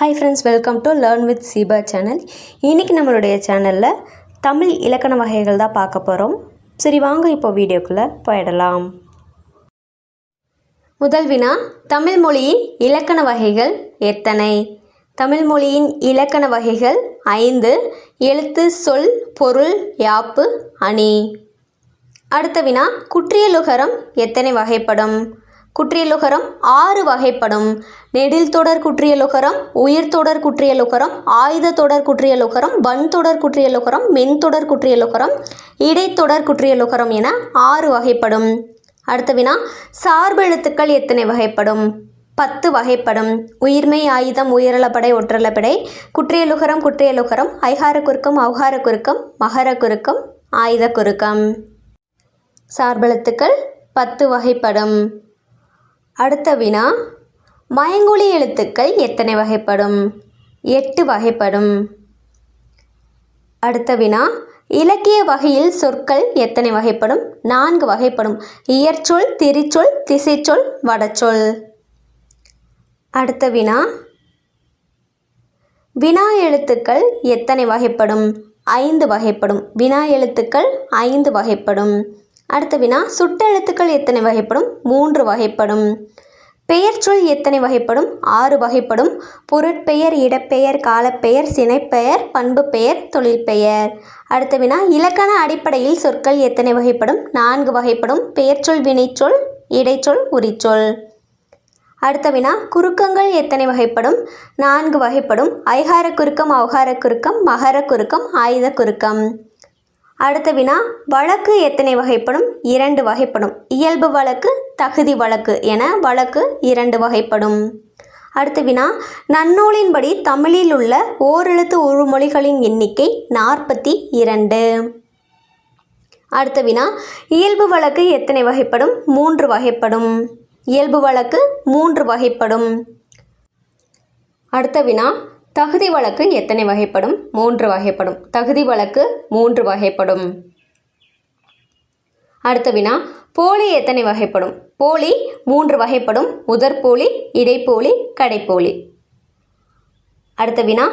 Hi friends welcome to learn with Seeba channel இன்றைக்கி நம்மளுடைய சேனலில் தமிழ் இலக்கண வகைகள் தான் பார்க்க போகிறோம் சரி வாங்க இப்போ வீடியோக்குள்ளே போயிடலாம். முதல் வினா தமிழ் மொழியின் இலக்கண வகைகள் எத்தனை? தமிழ் மொழியின் இலக்கண வகைகள் ஐந்து எழுத்து சொல் பொருள் யாப்பு அணி. அடுத்த வினா குற்றியலுகரம் எத்தனை வகைப்படும்? குற்றியலுகரம் ஆறு வகைப்படும். நெடில் தொடர் குற்றியலுகரம் உயிர் தொடர் குற்றியலுகரம் ஆயுத தொடர் குற்றியலுகரம் வன் தொடர் குற்றியலுகரம் மென் தொடர் குற்றியலுகரம் இடைத்தொடர் குற்றியலுகரம் என ஆறு வகைப்படும். அடுத்த வினா சார்பெழுத்துக்கள் எத்தனை வகைப்படும்? பத்து வகைப்படும். உயிர்மை ஆயுதம் உயிரளப்படை ஒற்றளப்படை குற்றியலுகரம் குற்றியலுகரம் ஐகார குறுக்கம் அவ்கார குறுக்கம் மகர குறுக்கம் ஆயுத குறுக்கம். சார்பெழுத்துக்கள் பத்து வகைப்படும். அடுத்த வினா மயங்கொலி எழுத்துக்கள் எத்தனை வகைப்படும்? எட்டு வகைப்படும். அடுத்த வினா இலக்கிய வகையில் சொற்கள் எத்தனை வகைப்படும்? நான்கு வகைப்படும். இயற்சொல் திரிச்சொல் திசைச்சொல் வடச்சொல். அடுத்த வினா வினா எழுத்துக்கள் எத்தனை வகைப்படும்? ஐந்து வகைப்படும். வினா எழுத்துக்கள் ஐந்து வகைப்படும். அடுத்த வினா சுட்டெழுத்துக்கள் எத்தனை வகைப்படும்? மூன்று வகைப்படும். பெயர்ச்சொல் எத்தனை வகைப்படும்? ஆறு வகைப்படும். பொருட்பெயர் இடப்பெயர் காலப்பெயர் சினைப்பெயர் பண்பு பெயர் தொழிற்பெயர். அடுத்த வினா இலக்கண அடிப்படையில் சொற்கள் எத்தனை வகைப்படும்? நான்கு வகைப்படும். பெயர்ச்சொல் வினைச்சொல் இடைச்சொல் உரிச்சொல் அடுத்த வினா குறுக்கங்கள் எத்தனை வகைப்படும்? நான்கு வகைப்படும். ஐகார குறுக்கம் அவகார குறுக்கம் மகர குறுக்கம் ஆயுத குறுக்கம். அடுத்த வினா வழக்கு எத்தனை வகைப்படும்? இரண்டு வகைப்படும். இயல்பு வழக்கு தகுதி வழக்கு என வழக்கு இரண்டு வகைப்படும். அடுத்த வினா நன்னூலின்படி தமிழில் உள்ள ஓரெழுத்து உருமொழிகளின் எண்ணிக்கை நாற்பத்தி இரண்டு. அடுத்த வினா இயல்பு வழக்கு எத்தனை வகைப்படும்? மூன்று வகைப்படும். இயல்பு வழக்கு மூன்று வகைப்படும். அடுத்த வினா தகுதி வழக்கு எத்தனை வகைப்படும்? மூன்று வகைப்படும். தகுதி வழக்கு மூன்று வகைப்படும். அடுத்த வினா போலி எத்தனை வகைப்படும்? போலி மூன்று வகைப்படும். முதற்போலி இடைப்போலி கடைப்போலி. அடுத்த வினா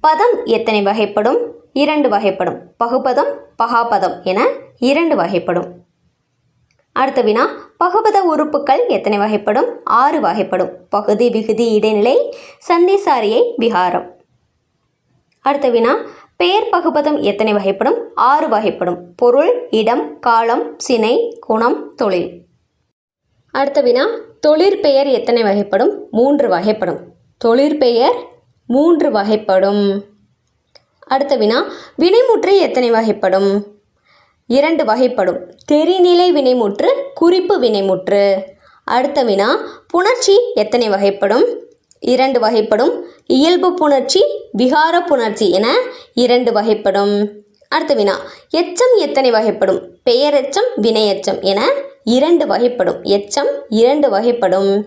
பதம் எத்தனை வகைப்படும்? இரண்டு வகைப்படும். பகுபதம் பகாபதம் என இரண்டு வகைப்படும். அடுத்த வினா பகுபத உறுப்புக்கள் எத்தனை வகைப்படும்? ஆறு வகைப்படும். பகுதி விகுதி இடைநிலை சந்திசாரியை விகாரம். அடுத்த வினா பெயர் பகுபதம் எத்தனை வகைப்படும்? ஆறு வகைப்படும். பொருள் இடம் காலம் சினை குணம் தொழில். அடுத்த வினா தொழிற்பெயர் எத்தனை வகைப்படும்? மூன்று வகைப்படும். தொழிற்பெயர் மூன்று வகைப்படும். அடுத்த வினா வினைமுற்று எத்தனை வகைப்படும்? இரண்டு வகைப்படும். தெரிநிலை வினைமுற்று குறிப்பு வினைமுற்று. அடுத்த வினா புணர்ச்சி எத்தனை வகைப்படும்? இரண்டு வகைப்படும். இயல்பு புணர்ச்சி விகார புணர்ச்சி என இரண்டு வகைப்படும். அடுத்த வினா எச்சம் எத்தனை வகைப்படும்? பெயரெச்சம் வினையெச்சம் என இரண்டு வகைப்படும். எச்சம் இரண்டு வகைப்படும்.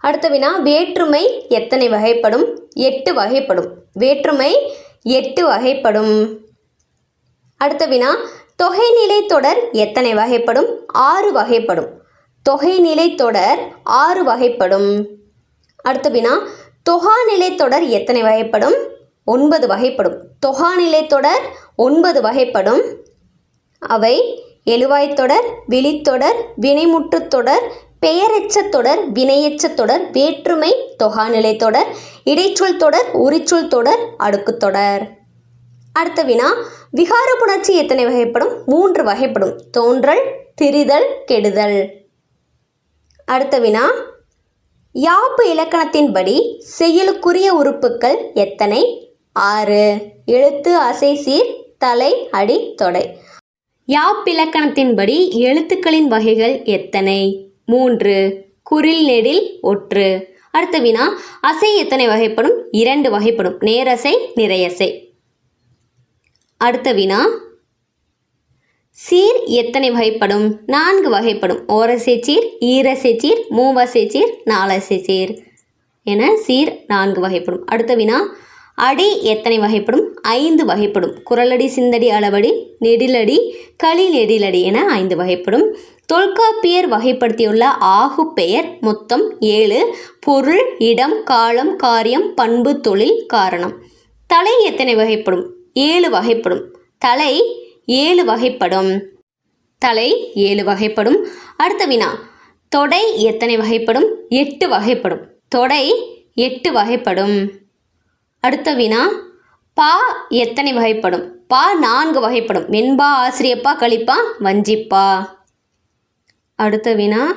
அடுத்த வினா வேற்றுமை எத்தனை வகைப்படும்? எட்டு வகைப்படும். வேற்றுமை எட்டு வகைப்படும். அடுத்த வினா தொகைநிலை தொடர் எத்தனை வகைப்படும்? ஆறு வகைப்படும். தொகைநிலை தொடர் ஆறு வகைப்படும். அடுத்த வினா தொகாநிலை தொடர் எத்தனை வகைப்படும்? ஒன்பது வகைப்படும். தொகாநிலை தொடர் ஒன்பது வகைப்படும். அவை எழுவாய்த்தொடர் விழித்தொடர் வினைமுற்றுத் தொடர் பெயரெச்சத் தொடர் வினையெச்சத் தொடர் வேற்றுமை தொகாநிலை தொடர் இடைச்சொல் தொடர் உரிச்சொல் தொடர் அடுக்குத் தொடர். அடுத்த வினா விகார புணர்ச்சி எத்தனை வகைப்படும்? மூன்று வகைப்படும். தோன்றல் திரிதல் கெடுதல். அடுத்த வினா யாப்பு இலக்கணத்தின்படி செயலுக்குரிய உறுப்புக்கள் எத்தனை? ஆறு. எழுத்து அசை சீர் தலை அடி தொடை. யாப்பிலக்கணத்தின்படி எழுத்துக்களின் வகைகள் எத்தனை? மூன்று. குரில் நெடில் ஒற்று. அடுத்த வினா அசை எத்தனை வகைப்படும்? இரண்டு வகைப்படும். நேரசை நிறையசை. அடுத்த வினா. சீர் எத்தனை வகைப்படும்? நான்கு வகைப்படும். ஓரசை சீர் ஈரசை சீர் மூவசை சீர் நாலசை சீர் என சீர் நான்கு வகைப்படும். அடுத்த வினா. அடி எத்தனை வகைப்படும்? ஐந்து வகைப்படும். குரலடி சிந்தடி அளவடி நெடிலடி களி நெடிலடி என ஐந்து வகைப்படும். தொல்காப்பியர் வகைப்படுத்தியுள்ள ஆகு பெயர் மொத்தம் ஏழு. பொருள் இடம் காலம் காரியம் பண்பு தொழில் காரணம். தலை எத்தனை வகைப்படும்? ஏழு வகைப்படும். தலை ஏழு வகைப்படும். தலை ஏழு வகைப்படும். அடுத்த வினா. தொடை எத்தனை வகைப்படும்? எட்டு வகைப்படும். தொடை எட்டு வகைப்படும். அடுத்த வினா. பா எத்தனை வகைப்படும்? பா நான்கு வகைப்படும். வெண்பா ஆசிரியப்பா கழிப்பா வஞ்சிப்பா. அடுத்த வினா.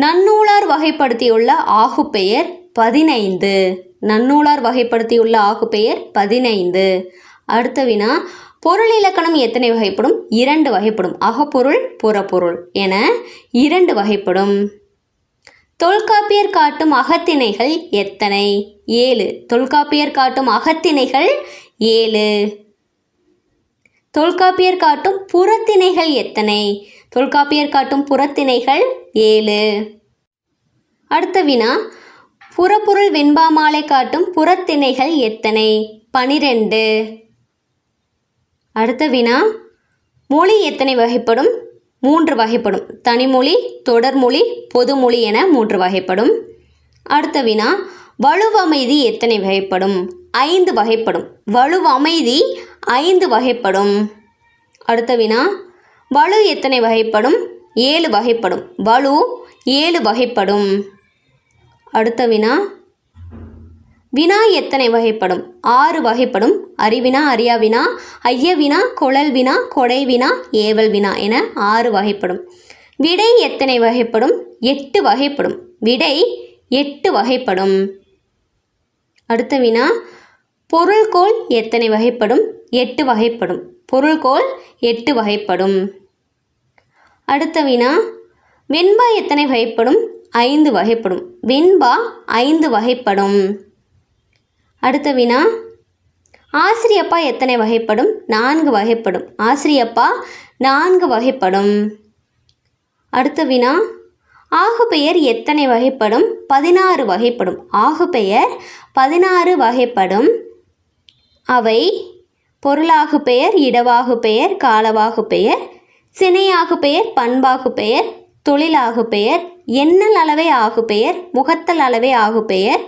நன்னூலார் வகைப்படுத்தியுள்ள ஆகுப்பெயர் பதினைந்து. நன்னூலார் வகைப்படுத்தியுள்ள ஆகுப்பெயர் பதினைந்து. அடுத்த வினா பொருள் இலக்கணம் எத்தனை வகைப்படும்? இரண்டு வகைப்படும். அகப்பொருள் புறப்பொருள் என இரண்டு வகைப்படும். தொல்காப்பியர் காட்டும் அகத்திணைகள் எத்தனை? ஏழு. தொல்காப்பியர் காட்டும் அகத்திணைகள் ஏழு. தொல்காப்பியர் காட்டும் புறத்திணைகள் எத்தனை? தொல்காப்பியர் காட்டும் புறத்திணைகள் ஏழு. அடுத்த வினா புறப்பொருள் வெண்பாமாலை காட்டும் புறத்திணைகள் எத்தனை? பனிரெண்டு. அடுத்த வினா மொழி எத்தனை வகைப்படும்? மூன்று வகைப்படும். தனிமொழி தொடர்மொழி பொதுமொழி என மூன்று வகைப்படும். அடுத்த வினா வலுவமைதி எத்தனை வகைப்படும்? ஐந்து வகைப்படும். வலுவமைதி ஐந்து வகைப்படும். அடுத்த வினா வலு எத்தனை வகைப்படும்? ஏழு வகைப்படும். வலு ஏழு வகைப்படும். அடுத்த வினா வினா எத்தனை வகைப்படும்? ஆறு வகைப்படும். அறிவினா அறியாவினா ஐயவினா குழல் வினா கொடை வினா ஏவல் வினா என ஆறு வகைப்படும். விடை எத்தனை வகைப்படும்? எட்டு வகைப்படும். விடை எட்டு வகைப்படும். அடுத்த வினா பொருள்கோள் எத்தனை வகைப்படும்? எட்டு வகைப்படும். பொருள்கோள் எட்டு வகைப்படும். அடுத்த வினா வெண்பா எத்தனை வகைப்படும்? ஐந்து வகைப்படும். வெண்பா ஐந்து வகைப்படும். அடுத்த வினா ஆசிரியப்பா எத்தனை வகைப்படும்? நான்கு வகைப்படும். ஆசிரியப்பா நான்கு வகைப்படும். அடுத்த வினா ஆகுபெயர் எத்தனை வகைப்படும்? பதினாறு வகைப்படும். ஆகுபெயர் பதினாறு வகைப்படும். அவை பொருளாகு பெயர் இடவாகு பெயர் காலவாகு பெயர் சினையாகு பெயர் பண்பாகு பெயர் தொழிலாகு பெயர் எண்ணல் அளவை ஆகு பெயர் முகத்தல் அளவை ஆகு பெயர்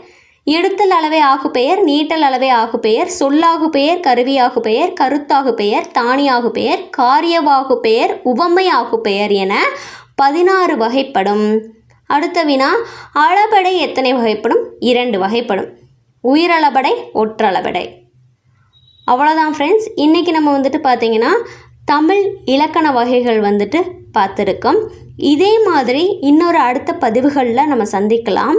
எடுத்தல் அளவை ஆகு பெயர் நீட்டல் அளவை ஆகு பெயர் சொல்லாகு பெயர் கருவியாகு பெயர் கருத்தாகு பெயர் தானியாகு பெயர் காரியவாகு பெயர் உவமை பெயர் என பதினாறு வகைப்படும். அடுத்த வினா அளபடை எத்தனை வகைப்படும்? இரண்டு வகைப்படும். உயிரளபடை ஒற்றளபடை. அவ்வளோதான் ஃப்ரெண்ட்ஸ் இன்றைக்கி நம்ம வந்துட்டு பார்த்திங்கன்னா தமிழ் இலக்கண வகைகள் வந்துட்டு பார்த்துருக்கோம். இதே மாதிரி இன்னொரு அடுத்த பதிவுகளில் நம்ம சந்திக்கலாம்.